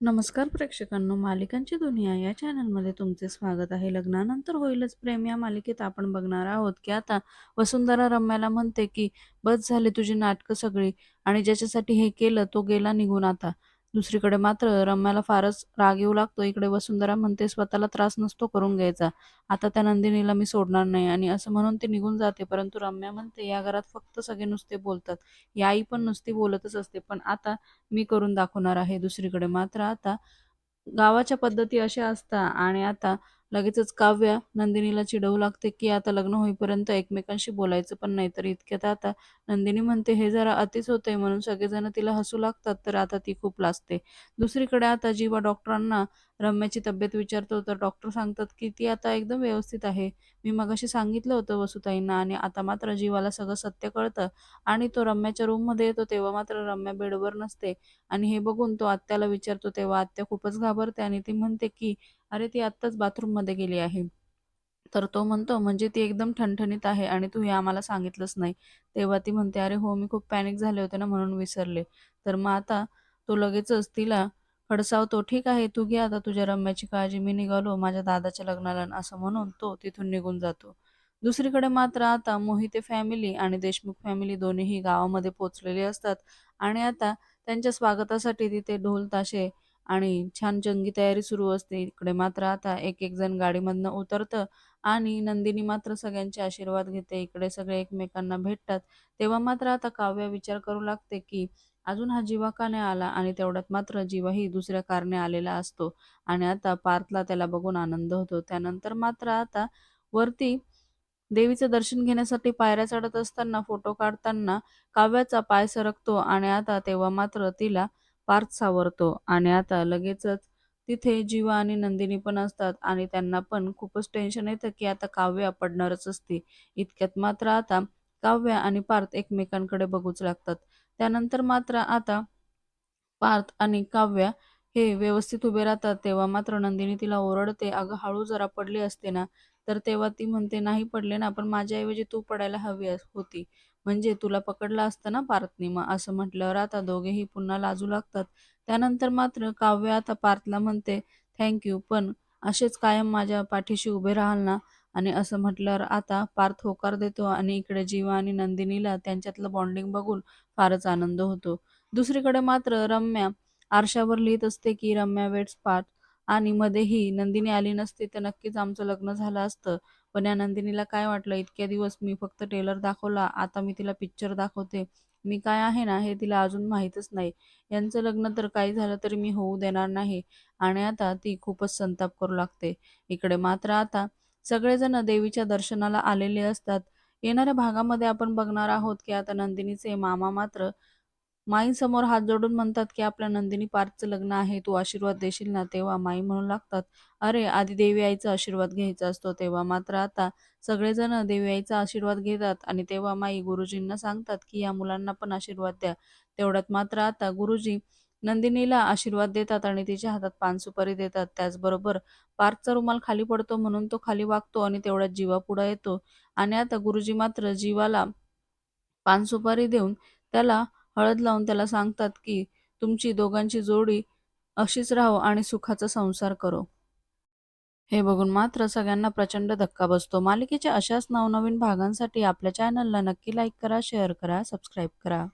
नमस्कार प्रेक्षकांनो मालिकांची दुनिया या चॅनलमध्ये तुमचे स्वागत आहे. लग्नानंतर होईलच प्रेम या मालिकेत आपण बघणार आहोत की आता वसुंधरा रम्याला म्हणते की बस झाली तुझी नाटकं सगळी आणि ज्याच्यासाठी हे केलं तो गेला निघून आता. दुसरीकडे मात्र रम्याला फारच राग येऊ लागतो. इकडे वसुंधरा म्हणते स्वतःला त्रास नसतो करून घ्यायचा. आता त्या नंदिनीला मी सोडणार नाही. आणि असं म्हणून ती निघून जाते. परंतु रम्या म्हणते या घरात फक्त सगळे नुसते बोलतात. ही आई पण नुसती बोलतच असते. पण आता मी करून दाखवणार आहे दुसरीकडे. मात्र आता गावाच्या पद्धती अशा असतात आणि आता लगेचच काव्या नंदिनीला चिडवू लागते की आता लग्न होईपर्यंत एकमेकांशी बोलायचं पण नाही. तर इतक्यात आता नंदिनी म्हणते हे जरा अतिच होतंय म्हणून सगळेजण तिला हसू लागतात तर आता ती खूप लाजते. दुसरीकडे आता जीवा डॉक्टरांना रम्याची तब्येत विचारतो तर डॉक्टर सांगतात की ती आता एकदम व्यवस्थित आहे. मी मगाशी सांगितलं होतं वसुताईंना आणि आता मात्र जीवाला सगळं सत्य कळतं आणि तो रम्याच्या रूममध्ये येतो तेव्हा मात्र रम्या बेडवर नसते आणि हे बघून तो आत्याला विचारतो तेव्हा आत्या खूपच घाबरते आणि ती म्हणते की अरे ती आत्ताच बाथरूममध्ये गेली आहे. तर तो म्हणतो म्हणजे ती एकदम ठणठणीत आहे आणि तू हे आम्हाला सांगितलंच नाही. तेव्हा ती म्हणते अरे हो मी खूप पॅनिक झाले होते ना म्हणून विसरले. तर मग आता तो लगेचच तिला खडसावतो ठीक आहे तू घे आता तुझ्या रम्याची काळजी मी निघालो माझ्या दादाच्या लग्नाला. असं म्हणून तो तिथून निघून जातो. दुसरीकडे मात्र आता मोहिते फॅमिली आणि देशमुख फॅमिली दोन्हीही गावामध्ये पोचलेली असतात आणि आता त्यांच्या स्वागतासाठी तिथे ढोल ताशे आणि छान जंगी तयारी सुरू असते. इकडे मात्र आता एक एक जण गाडीमधनं उतरतं आणि नंदिनी मात्र सगळ्यांचे आशीर्वाद घेते. इकडे सगळे एकमेकांना भेटतात. तेव्हा मात्र आता काव्य विचार करू लागते की अजून हा जीवा का नाही आला आणि तेवढ्यात मात्र जीवाही दुसऱ्या कारणे आलेला असतो आणि आता पार्थला त्याला बघून आनंद होतो. त्यानंतर मात्र आता वरती देवीचं दर्शन घेण्यासाठी पायऱ्या चढत असताना फोटो काढताना काव्याचा पाय सरकतो आणि आता तेव्हा मात्र तिला पार्थ सावरतो आणि आता लगेचच तिथे जीवा आणि नंदिनी पण असतात आणि त्यांना पण खूपच टेन्शन येतं की आता काव्य पडणारच असते. इतक्यात मात्र आता काव्य आणि पार्थ एकमेकांकडे बघूच लागतात. त्यानंतर मात्र आता पार्थ आणि काव्या हे व्यवस्थित उभे राहतात तेव्हा मात्र नंदिनी तिला ओरडते अगं हळू जरा पडली असते ना तर तेव्हा ती म्हणते नाही पडले ना पण माझ्याऐवजी तू पडायला हवी अस- होती. म्हणजे तुला पकडलं असतं ना पार्थनी मग असं म्हटल्यावर आता दोघेही पुन्हा लाजू लागतात. त्यानंतर मात्र काव्य आता पार्थला म्हणते थँक्यू पण असेच कायम माझ्या पाठीशी उभे राहाल ना? आणि असं म्हटल्यावर आता पार्थ होकार देतो आणि इकडे जीवा आणि नंदिनीला त्यांच्यातलं बॉन्डिंग बघून फारच आनंद होतो. दुसरीकडे मात्र रम्या आरशावर लिहित असते की रम्या वेट्स पार्थ. आणि मध्येही नंदिनी आली नसती तर नक्कीच आमचं लग्न झालं असतं. पण या नंदिनीला काय वाटलं? इतक्या दिवस मी फक्त टेलर दाखवला आता मी तिला पिक्चर दाखवते. मी काय आहे ना हे तिला अजून माहीतच नाही. यांचं लग्न तर काही झालं तरी मी होऊ देणार नाही. आणि आता ती खूपच संताप करू लागते. इकडे मात्र आता सगळेजण देवीच्या दर्शनाला आलेले असतात. येणाऱ्या भागामध्ये आपण बघणार आहोत की आता नंदिनीचे मामा मात्र माईंसमोर हात जोडून म्हणतात की आपल्या नंदिनी पार्थचं लग्न आहे. तू आशीर्वाद देशील ना? तेव्हा माई म्हणू लागतात अरे आधी देवी आईचा आशीर्वाद घ्यायचा असतो तेव्हा मात्र आता सगळेजण देवी आईचा आशीर्वाद घेतात आणि तेव्हा माई गुरुजींना सांगतात की या मुलांना पण आशीर्वाद द्या. तेवढ्यात मात्र आता गुरुजी नंदिनीला आशीर्वाद देतात आणि तिच्या हातात पानसुपारी देतात. त्याचबरोबर पार्कचा रुमाल खाली पडतो म्हणून तो खाली वागतो आणि तेवढ्यात जीवा पुढे येतो आणि आता गुरुजी मात्र जीवाला पानसुपारी देऊन त्याला हळद लावून त्याला सांगतात की तुमची दोघांची जोडी अशीच राहो आणि सुखाचा संसार करो. हे बघून मात्र सगळ्यांना प्रचंड धक्का बसतो. मालिकेच्या अशाच नवनवीन भागांसाठी आपल्या चॅनलला नक्की लाईक करा शेअर करा सबस्क्राईब करा.